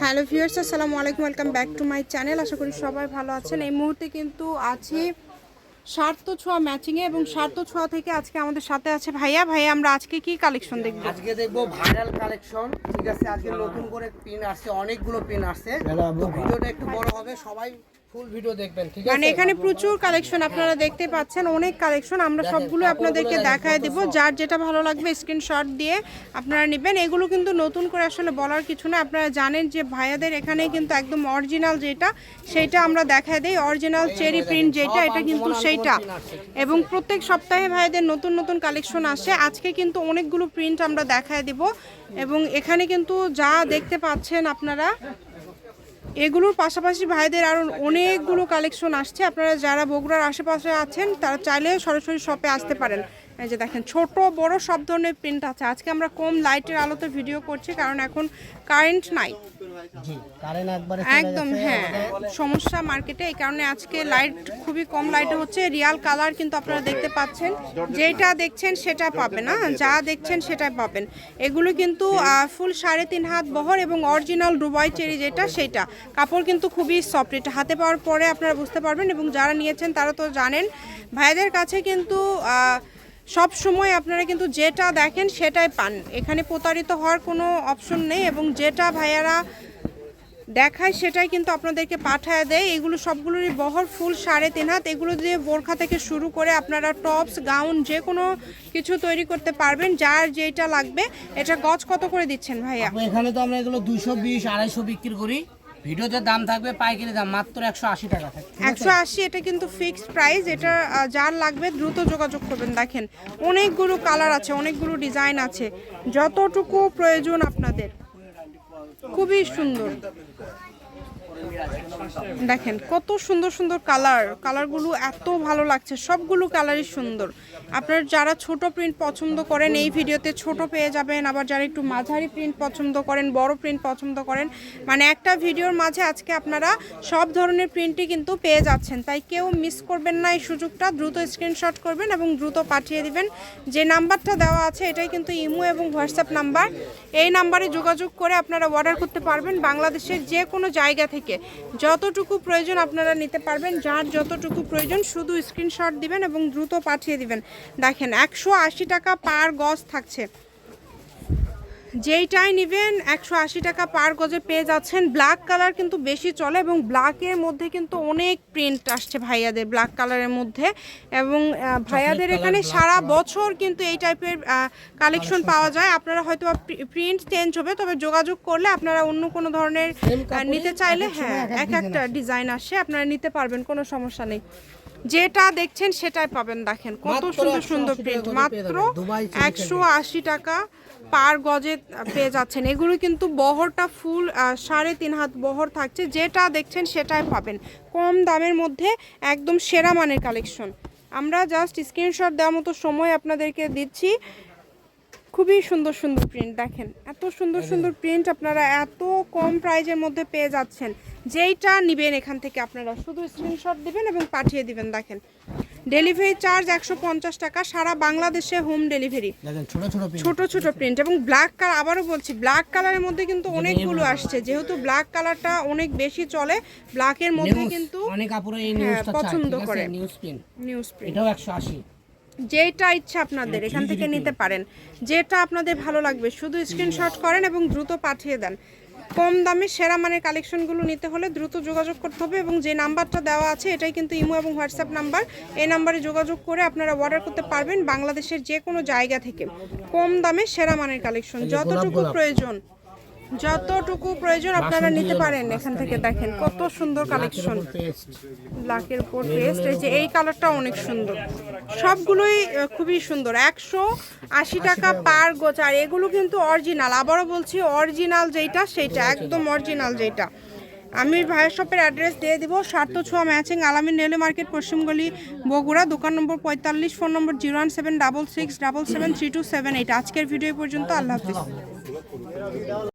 Hello viewers আসসালামু আলাইকুম welcome back to my channel. আশা করি সবাই ভালো আছেন। এই মুহূর্তে কিন্তু আছি স্বার্থ ছোঁয়া ম্যাচিংয়ে এবং স্বার্থ ছোঁয়া থেকে আজকে আমাদের সাথে আছে ভাইয়া। ভাইয়া আমরা আজকে কি কালেকশন দেখব? আজকে দেখব ভাইরাল কালেকশন ঠিক আছে আজকে নতুন করে পিন আসছে অনেকগুলো পিন আসছে। তো ভিডিওটা একটু বড় হবে সবাই ফুল ভিডিও দেখবেন ঠিক মানে এখানে প্রচুর কালেকশন আপনারা দেখতে পাচ্ছেন অনেক কালেকশন আমরা সবগুলো আপনাদেরকে দেখায় দেব। যার যেটা ভালো লাগবে স্ক্রিনশট দিয়ে আপনারা নেবেন। এগুলো কিন্তু নতুন করে আসলে বলার কিছু না। আপনারা জানেন যে ভাইয়াদের এখানে কিন্তু একদম অরিজিনাল যেটা সেটা আমরা দেখায় দেই। অরিজিনাল চেরি প্রিন্ট যেটা এটা কিন্তু সেইটা। এবং প্রত্যেক সপ্তাহে ভাইয়াদের নতুন নতুন কালেকশন আসে। আজকে কিন্তু অনেকগুলো প্রিন্ট আমরা দেখায় দেব। এবং এখানে কিন্তু যা দেখতে পাচ্ছেন আপনারা এগুলোর পাশাপাশি ভাইদের আরও অনেকগুলো কালেকশন আসছে। আপনারা যারা বগুড়ার আশেপাশে আছেন, তারা চাইলে সরাসরি শপে আসতে পারেন। এই যে দেখেন, ছোট, বড় সব ধরনের প্রিন্ট আছে। আজকে আমরা কম লাইটের আলোতে ভিডিও করছি, কারণ এখন কারেন্ট নাই। একদম হ্যাঁ সমস্যা মার্কেটে এই কারণে আজকে লাইট খুবই কম লাইটে হচ্ছে। রিয়াল কালার কিন্তু আপনারা দেখতে পাচ্ছেন। যেটা দেখছেন সেটা পাবেন না যা দেখছেন সেটাই পাবেন। এগুলো কিন্তু ফুল সাড়ে তিন হাত বহর এবং অরিজিনাল ডুবাই চেরি যেটা সেটা। কাপড় কিন্তু খুবই সফট এটা হাতে পাওয়ার পরে আপনারা বুঝতে পারবেন এবং যারা নিয়েছেন তারা তো জানেন। ভাইদের কাছে কিন্তু সব সময় আপনারা কিন্তু যেটা দেখেন সেটাই পান। এখানে প্রতারিত হওয়ার কোনো অপশন নেই এবং যেটা ভাইয়ারা দেখায় সেটাই কিন্তু আপনাদেরকে পাঠায় দেয়। এগুলো সবগুলোরই বহর, ফুল সাড়ে তিন হাত। এগুলো দিয়ে বোরখা থেকে শুরু করে আপনারা টপস, গাউন, যে কোনো কিছু তৈরি করতে পারবেন, যার যেটা লাগবে। এটা গজ কত করে দিচ্ছেন ভাইয়া? এখানে তো আমরা এগুলো দুশো বিশ, আড়াইশো বিক্রি করি। ভিডিওতে দাম থাকবে পাইকারি দাম, মাত্র একশো আশি টাকা একশো আশি, এটা কিন্তু ফিক্সড প্রাইস এটা যার লাগবে দ্রুত যোগাযোগ করবেন। দেখেন, অনেকগুলো কালার আছে, অনেকগুলো ডিজাইন আছে, যতটুকু প্রয়োজন আপনাদের। খুবই সুন্দর। দেখেন, কত সুন্দর সুন্দর কালার। কালারগুলো এত ভালো লাগছে, সবগুলো কালারই সুন্দর। আপনার যারা ছোট প্রিন্ট পছন্দ করেন, এই ভিডিওতে ছোট পেয়ে যাবেন। আবার যারা একটু মাঝারি প্রিন্ট পছন্দ করেন, বড় প্রিন্ট পছন্দ করেন মানে একটা ভিডিওর মাঝে আজকে আপনারা সব ধরনের প্রিন্টই কিন্তু পেয়ে যাচ্ছেন। তাই কেউ মিস করবেন না এই সুযোগটা, দ্রুত স্ক্রিনশট করবেন এবং দ্রুত পাঠিয়ে দিবেন। যে নাম্বারটা দেওয়া আছে, এটাই কিন্তু ইমো এবং হোয়াটসঅ্যাপ নাম্বার। এই নাম্বারে যোগাযোগ করে আপনারা অর্ডার করতে পারবেন বাংলাদেশের যে কোনো জায়গা থেকে। যতটুকু প্রয়োজন আপনারা নিতে পারবেন, যার যতটুকু প্রয়োজন শুধু স্ক্রিনশট দিবেন এবং দ্রুত পাঠিয়ে দিবেন। দেখেন, একশো আশি টাকা পার গজ থাকছে। যেইটাই নেবেন একশো আশি টাকা পার গজে পেয়ে যাচ্ছেন। ব্ল্যাক কালার কিন্তু বেশি চলে এবং ব্ল্যাকের মধ্যে কিন্তু অনেক প্রিন্ট আসছে ভাইয়াদের ব্ল্যাক কালারের মধ্যে। এবং ভাইয়াদের এখানে সারা বছর কিন্তু এই টাইপের কালেকশন পাওয়া যায়। আপনারা হয়তো প্রিন্ট চেঞ্জ হবে তবে যোগাযোগ করলে আপনারা অন্য কোনো ধরনের নিতে চাইলে হ্যাঁ এক একটা ডিজাইন আসে আপনারা নিতে পারবেন কোনো সমস্যা নেই। যেটা দেখছেন সেটাই পাবেন দেখেন। কত সুন্দর সুন্দর প্রিন্ট মাত্র একশো আশি টাকা পার গজে পেয়ে যাচ্ছেন। এগুলো কিন্তু বহরটা ফুল সাড়ে তিন হাত বহর থাকছে। যেটা দেখছেন সেটাই পাবেন। কম দামের মধ্যে একদম সেরা মানের কালেকশন আমরা জাস্ট স্ক্রিনশট দেওয়ার মতো সময় আপনাদেরকে দিচ্ছি। খুবই সুন্দর সুন্দর প্রিন্ট দেখেন। এত সুন্দর সুন্দর প্রিন্ট আপনারা এত কম প্রাইজের মধ্যে পেয়ে যাচ্ছেন। যেইটা নেবেন এখান থেকে আপনারা শুধু স্ক্রিনশট দিবেন এবং পাঠিয়ে দিবেন দেখেন। ডেলিভারি চার্জ একশো পঞ্চাশ টাকা সারা বাংলাদেশে হোম ডেলিভারি ছোট ছোট প্রিন্ট এবং ব্ল্যাক কালার আবারও বলছি ব্ল্যাক কালারের মধ্যে কিন্তু অনেকগুলো আসছে। যেহেতু ব্ল্যাক কালারটা অনেক বেশি চলে ব্ল্যাকের মধ্যে কিন্তু অনেক হ্যাঁ, পছন্দ করে। নিউজ প্রিন্ট নিউজ প্রিন্ট এটাও একশো আশি। যেটা ইচ্ছা আপনাদের এখান থেকে নিতে পারেন। যেটা আপনাদের ভালো লাগবে শুধু স্ক্রিনশট করেন এবং দ্রুত পাঠিয়ে দেন। কম দামে সেরা মানের কালেকশনগুলো নিতে হলে দ্রুত যোগাযোগ করতে হবে এবং যে নাম্বারটা দেওয়া আছে এটাই কিন্তু ইমো এবং হোয়াটসঅ্যাপ নাম্বার। এই নাম্বারে যোগাযোগ করে আপনারা অর্ডার করতে পারবেন বাংলাদেশের যে কোনো জায়গা থেকে। কম দামে সেরা মানের কালেকশন যতটুকু প্রয়োজন। যতটুকু প্রয়োজন আপনারা নিতে পারেন এখান থেকে দেখেন কত সুন্দর কালেকশন ব্ল্যাকের উপর পেস্ট এই যে এই কালারটা অনেক সুন্দর। সবগুলোই খুবই সুন্দর। একশো আশি টাকা পার গোছ। আর এগুলো কিন্তু অরিজিনাল আবারও বলছি অরিজিনাল যেটা সেইটা একদম অরিজিনাল যেটা আমি ভাইয়ের শপের অ্যাড্রেস দিয়ে দিব। সার্থ ছোঁয়া ম্যাচিং আলামিন রেলওয়ে মার্কেট পশ্চিমগলি বগুড়া দোকান নম্বর পঁয়তাল্লিশ phone number zero one seven double six double seven three two seven. Eight আজকের ভিডিও পর্যন্ত। আল্লাহ হাফিজ।